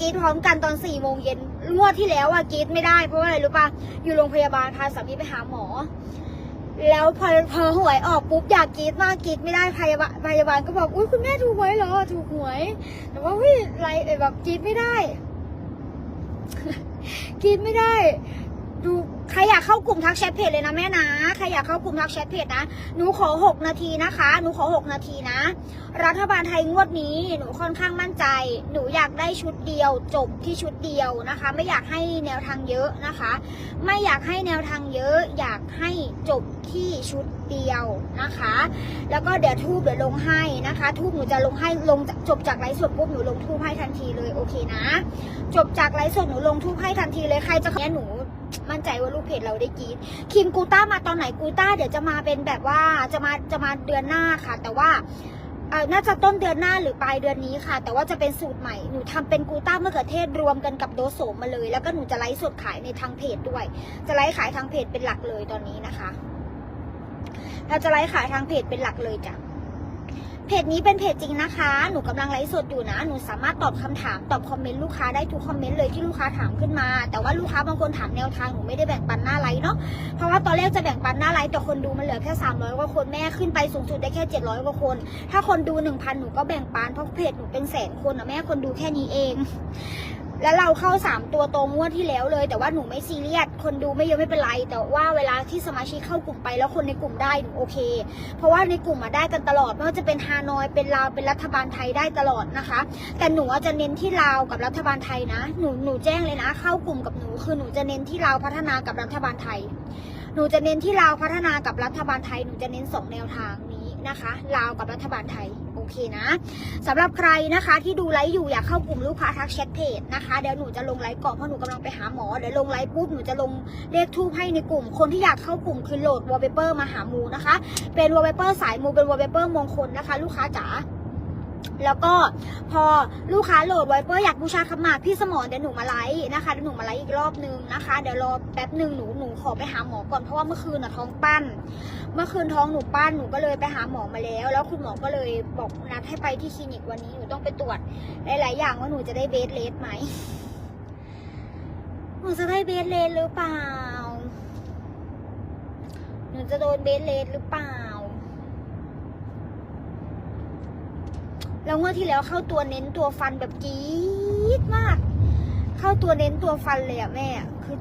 กรีดพร้อมกันตอนสี่โมงเย็นงวดที่แล้วอะกรีดไม่ได้เพราะว่าอะไรรู้ปะอยู่โรงพยาบาลพาสามีไปหาหมอ แล้วพอพอหวยออกปุ๊บอยากกรีดมากกรีดไม่ได้พยาบาลพยาบาลก็บอกอุ้ยคุณแม่ถูกหวยเหรอถูกหวยแต่ว่าเฮ้ยไรแบบกรีดไม่ได้กรีดไม่ได้ ดูใครอยากเข้ากลุ่มทักแชทเพจเลยนะแม่นะใครอยากเข้ากลุ่มทักแชทเพจนะหนูขอหกนาทีนะคะหนูขอหกนาทีนะ รัฐบาลไทยงวดนี้หนูค่อนข้างมั่นใจ หนูอยากได้ชุดเดียว จบที่ชุดเดียวนะคะ ไม่อยากให้แนวทางเยอะนะคะ ไม่อยากให้แนวทางเยอะ อยากให้จบที่ชุดเดียวนะคะ แล้วก็เดี๋ยวทูบเดี๋ยวลงให้นะคะ ทูบหนูจะลงให้ลงจากจบจากไลฟ์สดปุ๊บหนูลงทูบให้ทันทีเลยโอเคนะ จบจากไลฟ์สดหนูลงทูบให้ทันทีเลยใครจะเนี้ยหนู มั่นใจว่าลูกเพจเราได้กีดคิมกูต้ามาตอนไหนกูต้าเดี๋ยวจะมาเป็นแบบว่าจะมาจะมาเดือนหน้าค่ะ แต่ว่าเออน่าจะต้นเดือนหน้าหรือปลายเดือนนี้ค่ะ แต่ว่าจะเป็นสูตรใหม่ หนูทำเป็นกูต้ามะเขือเทศรวมกันกับโดโสมมาเลย แล้วก็หนูจะไลฟ์สดขายในทางเพจด้วย จะไลฟ์ขายทางเพจเป็นหลักเลยตอนนี้นะคะ เราจะไลฟ์ขายทางเพจเป็นหลักเลยจ้ะ เพจนี้เป็นเพจจริงนะคะ หนูกำลังไลฟ์สดอยู่นะ หนูสามารถตอบคำถาม ตอบคอมเมนต์ลูกค้าได้ทุกคอมเมนต์เลยที่ลูกค้าถามขึ้นมา แต่ว่าลูกค้าบางคนถามแนวทาง หนูไม่ได้แบ่งปันหน้าไลฟ์เนาะ เพราะว่าตอนแรกจะแบ่งปันหน้าไลฟ์แต่คนดูมันเหลือแค่ 300 กว่าคน แม่ขึ้นไปสูงสุดได้แค่ 700 กว่าคน ถ้าคนดู 1,000 หนูก็แบ่งปัน เพราะเพจหนูเป็นแสนคนอะแม่คนดูแค่นี้เอง แล้วเราเข้าสามตัวตรงงวดที่แล้วเลย แต่ว่าหนูไม่ซีเรียสคนดูไม่เยอะไม่เป็นไร แต่ว่าเวลาที่สมาชิกเข้ากลุ่มไปแล้วคนในกลุ่มได้หนูโอเค เพราะว่าในกลุ่มมาได้กันตลอดไม่ว่าจะเป็นฮานอยเป็นลาวเป็นรัฐบาลไทยได้ตลอดนะคะ แต่หนูจะเน้นที่ลาวกับรัฐบาลไทยนะหนูหนูแจ้งเลยนะ เข้ากลุ่มกับหนูคือหนูจะเน้นที่ลาวพัฒนากับรัฐบาลไทย หนูจะเน้นที่ลาวพัฒนากับรัฐบาลไทยหนูจะเน้นสองแนวทางนี้นะคะลาวกับรัฐบาลไทย เคนะสำหรับใครนะคะที่ดูไลฟ์อยู่อยากเข้ากลุ่มลูกค้าทักแชทเพจนะคะเดี๋ยวหนูจะลงไลฟ์ก่อนเพราะหนูกำลังไปหาหมอเดี๋ยวลงไลฟ์ปุ๊บหนูจะลงเลขทูบให้ในกลุ่ม คนที่อยากเข้ากลุ่มคือโหลดวอลเปเปอร์มาหามูนะคะ เป็นวอลเปเปอร์สายมูเป็นวอลเปเปอร์มงคลนะคะ ลูกค้าจ๋า แล้วก็พอลูกค้าโหลดไวเปอร์อยากบูชาขมาพี่สมรเดี๋ยวหนูมาไลฟ์นะคะเดี๋ยวหนูมาไลฟ์อีกรอบนึงนะคะเดี๋ยวรอแป๊บหนึ่งหนูหนูขอไปหาหมอก่อนเพราะว่าเมื่อคืนน่ะท้องปั้น เมื่อคืนท้องหนูปั้นหนูก็เลยไปหาหมอมาแล้ว แล้วคุณหมอก็เลยบอกนัดให้ไปที่คลินิกวันนี้หนูต้องไปตรวจหลายๆอย่างว่าหนูจะได้เบสเลสไหมหนูจะได้เบสเลสหรือเปล่า หนูจะโดนเบสเลสหรือเปล่า แล้วงวดที่แล้วเข้าตัวเน้นตัวฟันแบบกรี๊ดมาก เข้าตัวเน้นตัวฟันเลยอะแม่คือ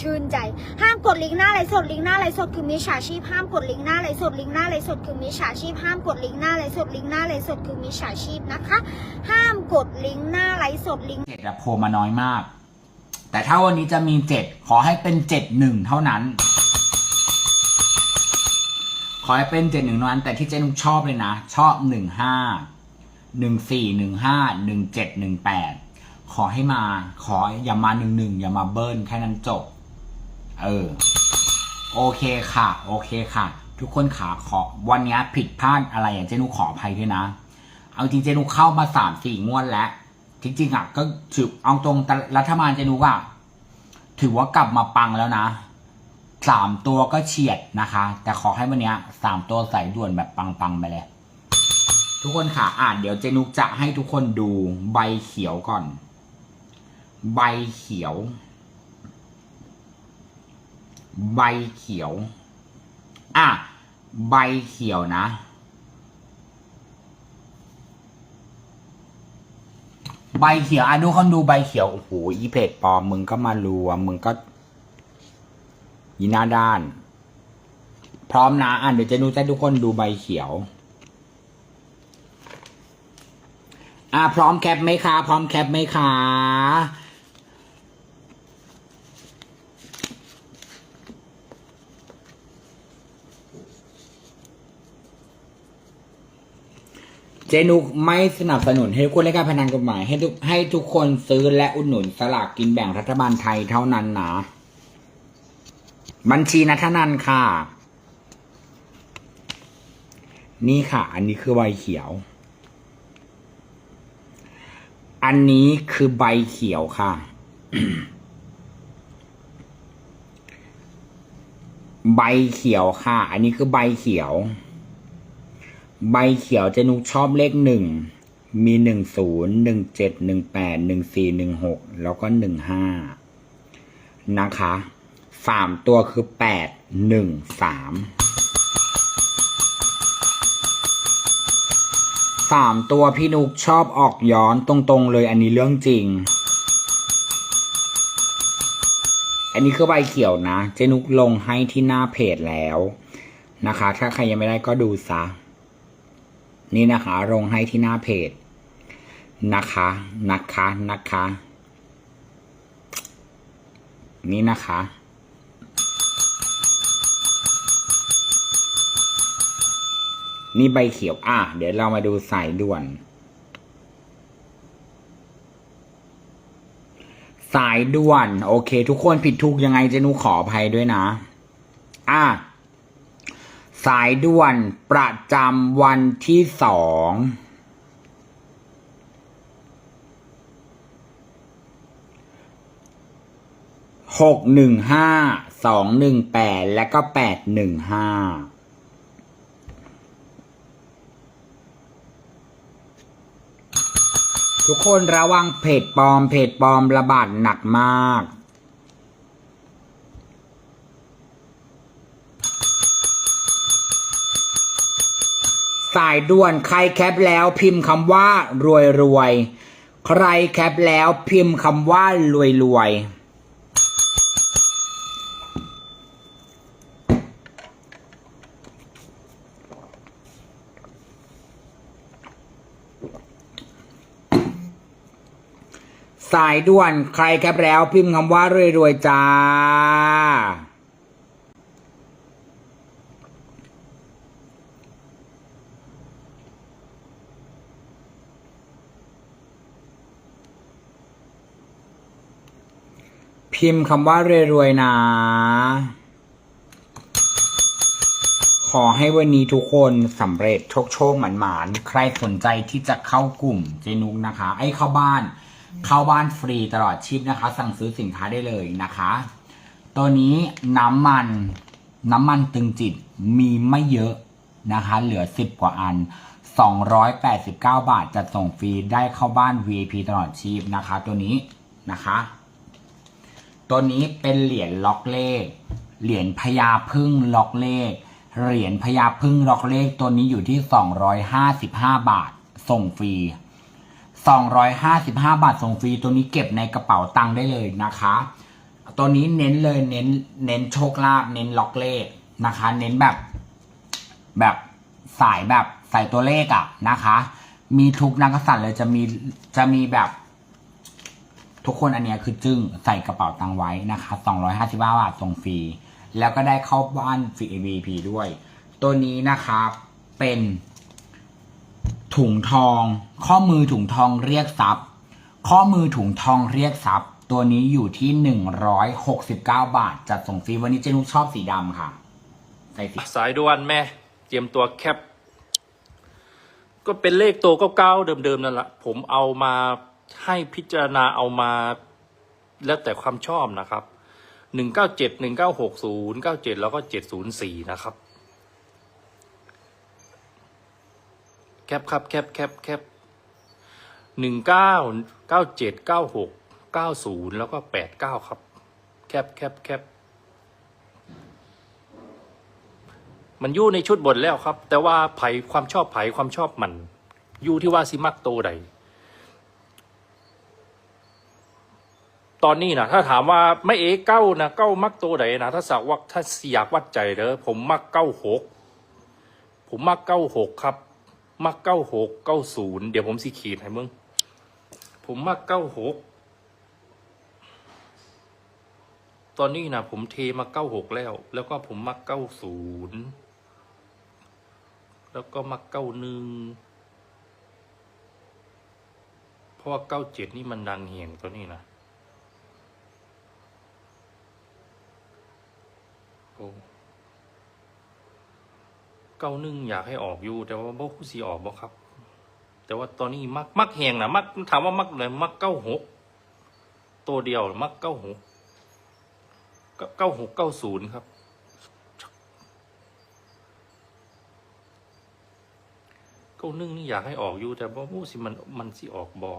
ชื่นใจ ห้ามกดลิงก์หน้าไลฟ์สดลิงก์หน้าไลฟ์สดคือมิจฉาชีพห้ามกดลิงก์หน้าไลฟ์สดลิงก์หน้าไลฟ์สดคือมิจฉาชีพห้ามกดลิงก์หน้าไลฟ์สดลิงก์หน้าไลฟ์สดคือมิจฉาชีพนะคะ ห้ามกดลิงก์หน้าไลฟ์สดลิงก์เจ็ดอะโผล่มาน้อยมาก แต่ถ้าวันนี้จะมีเจ็ดขอให้เป็นเจ็ดหนึ่งเท่านั้น ขอให้เป็นเจ็ดหนึ่งเท่านั้นแต่ที่เจนุกชอบเลยนะ ชอบหนึ่งห้า หนึ่งสี่หนึ่งห้าหนึ่งเจ็ดหนึ่งแปดขอให้มา ขออย่ามาหนึ่งหนึ่งอย่ามาเบิ้ลแค่นั้นจบ เออ โอเคค่ะ โอเคค่ะ ทุกคนขาขอวันนี้ผิดพลาดอะไรอะเจนุขออภัยด้วยนะ เอาจริงเจนุเข้ามาสามสี่งวดแล้ว จริงๆอะก็ถือเอาตรงแต่รัฐบาลเจนุอะถือว่ากลับมาปังแล้วนะสามตัวก็เฉียดนะคะ แต่ขอให้วันนี้สามตัวใส่ด่วนแบบปังๆไปเลย ทุกคนค่ะอ่านเดี๋ยวเจนุกจะให้ทุกคนดูใบเขียวก่อน ใบเขียว ใบเขียว อะ ใบเขียวนะใบเขียวอะดูคนดูใบเขียว โอ้โห อีเพจปลอม มึงก็มารัว มึงก็ยีหน้าด้าน พร้อมนะ อะ เดี๋ยวจะดูให้ทุกคนดูใบเขียว อะพร้อมแคปไหมคะพร้อมแคปไหมคะเจนุกไม่สนับสนุนให้ทุกคนเล่นการพนันกฎหมายให้ทุกให้ทุกคนซื้อและอุดหนุนสลากกินแบ่งรัฐบาลไทยเท่านั้นนะบัญชีนัทนันค่ะ นี่ค่ะ อันนี้คือใบเขียว อันนี้คือใบเขียวค่ะ ใบเขียวค่ะ อันนี้คือใบเขียว ใบเขียวเจนุกชอบเลขหนึ่ง มีหนึ่งศูนย์หนึ่งเจ็ดหนึ่งแปดหนึ่งสี่หนึ่งหกแล้วก็หนึ่งห้านะคะสามตัวคือแปดหนึ่งสาม สามตัวพี่นุกชอบออกย้อนตรงๆเลยอันนี้เรื่องจริง อันนี้คือใบเขียวนะ เจนุกลงให้ที่หน้าเพจแล้วนะคะ ถ้าใครยังไม่ได้ก็ดูซะ นี่นะคะลงให้ที่หน้าเพจนะคะ นะคะ นะคะ นี่นะคะ นี่ใบเขียว อะ เดี๋ยวเรามาดูสายด่วน สายด่วน โอเค ทุกคนผิดถูกยังไงเจนุขออภัยด้วยนะ อะ สายด่วนประจำวันที่สองหกหนึ่งห้าสองหนึ่งแปดและก็แปดหนึ่งห้า ทุกคนระวังเพจปลอม เพจปลอมระบาดหนักมาก สายด่วนใครแคปแล้วพิมพ์คำว่ารวยรวยใครแคปแล้วพิมพ์คำว่ารวยรวยายด่วนใครแคปแล้วพิมพ์คำว่ารวยรวยๆจ้า พิมพ์คำว่ารวยๆนะ ขอให้วันนี้ทุกคนสำเร็จโชคโชคหมันหมานๆใครสนใจที่จะเข้ากลุ่มเจนุกนะคะ ไอ้เข้าบ้าน เข้าบ้านฟรีตลอดชีพนะคะ สั่งซื้อสินค้าได้เลยนะคะ ตัวนี้น้ำมันน้ำมันตึงจิตมีไม่เยอะนะคะ เหลือ 10 กว่าอัน 289 บาทจะส่งฟรีได้เข้าบ้าน VIP ตลอดชีพนะคะ ตัวนี้นะคะ ตัวนี้เป็นเหรียญล็อกเลข เหรียญพญาพึ่งล็อกเลข เหรียญพญาพึ่งล็อกเลขตัวนี้อยู่ที่ 255 บาทส่งฟรี 255 บาทส่งฟรีตัวนี้เก็บในกระเป๋าตังค์ได้เลยนะคะ ตัวนี้เน้นเลยเน้นเน้นโชคลาภเน้นล็อกเลขนะคะ เน้นแบบแบบสายแบบใส่ตัวเลขอะนะคะ มีทุกนักกษัตริย์เลยจะมีจะมีแบบ ทุกคนอันเนี้ยคือจึ้งใส่กระเป๋าตังค์ไว้นะคะ255 บาทส่งฟรีแล้วก็ได้เข้าบ้านฟรี VIP ด้วย ตัวนี้นะคะเป็น ถุงทอง ข้อมือถุงทองเรียกทรัพย์ ข้อมือถุงทองเรียกทรัพย์ ตัวนี้อยู่ที่ 169 บาท จัดส่งฟรีวันนี้เจนุกชอบสีดำค่ะ ใส่สีสายด่วนแม่ เตรียมตัวแคป ก็เป็นเลขตัวเก้าเดิมๆนั่นแหละ ผมเอามาให้พิจารณาเอามา แล้วแต่ความชอบนะครับหนึ่งเก้าเจ็ดหนึ่งเก้าหกศูนย์เก้าเจ็ดแล้วก็เจ็ดศูนย์สี่นะครับ แคปครับแคปแคปแคปหนึ่งเก้าเก้าเจ็ดเก้าหกเก้าศูนย์แล้วก็แปดเก้าครับ แคปแคปแคปมันอยู่ในชุดบทแล้วครับ แต่ว่าไผความชอบไผความชอบมันอยู่ที่ว่าสิมักโตใดตอนนี้นะถ้าถามว่าไม่เอเก้านะเก้ามักโตใดนะถ้าสักว่าถ้าอยากวัดใจเด้อผมมักเก้าหกผมมักเก้าหกครับ มักเก้าหกเก้าศูนย์เดี๋ยวผมสิขีดให้มึง ผมมักเก้าหกตอนนี้นะผมเทมาเก้าหกแล้ว แล้วก็ผมมักเก้าศูนย์แล้วก็มักเก้าหนึ่งเพราะว่าเก้าเจ็ดนี่มันดังเหี่ยงตัวนี้นะ เก้าหนึ่งอยากให้ออกอยู่ แต่ว่าบ่คู่สีออกบ่ครับ แต่ว่าตอนนี้มักมักแหงนะมักถามว่ามักเลยมักเก้าหกตัวเดียวมักเก้าหกเก้าหกเก้าศูนย์ครับ เก้าหนึ่งนี่อยากให้ออกอยู่ แต่ว่ามู้สิมันมันสิออกบอ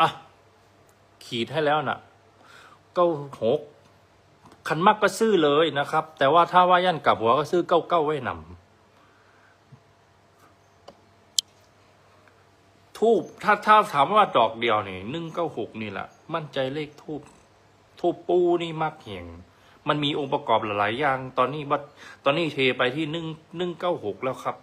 อะขีดให้แล้วน่ะ เก้าหกคันมากก็ซื้อเลยนะครับ แต่ว่าถ้าว่ายันกลับหัวก็ซื้อเก้าเก้าไว้นำทูบถ้าถ้าถามว่าดอกเดียวนี่หนึ่งเก้าหกนี่แหละมั่นใจเลขทูบทูบปูนี่มากเห็งมันมีองค์ประกอบหลายๆอย่าง ตอนนี้บัดตอนนี้เทไปที่หนึ่งหนึ่งเก้าหกแล้วครับ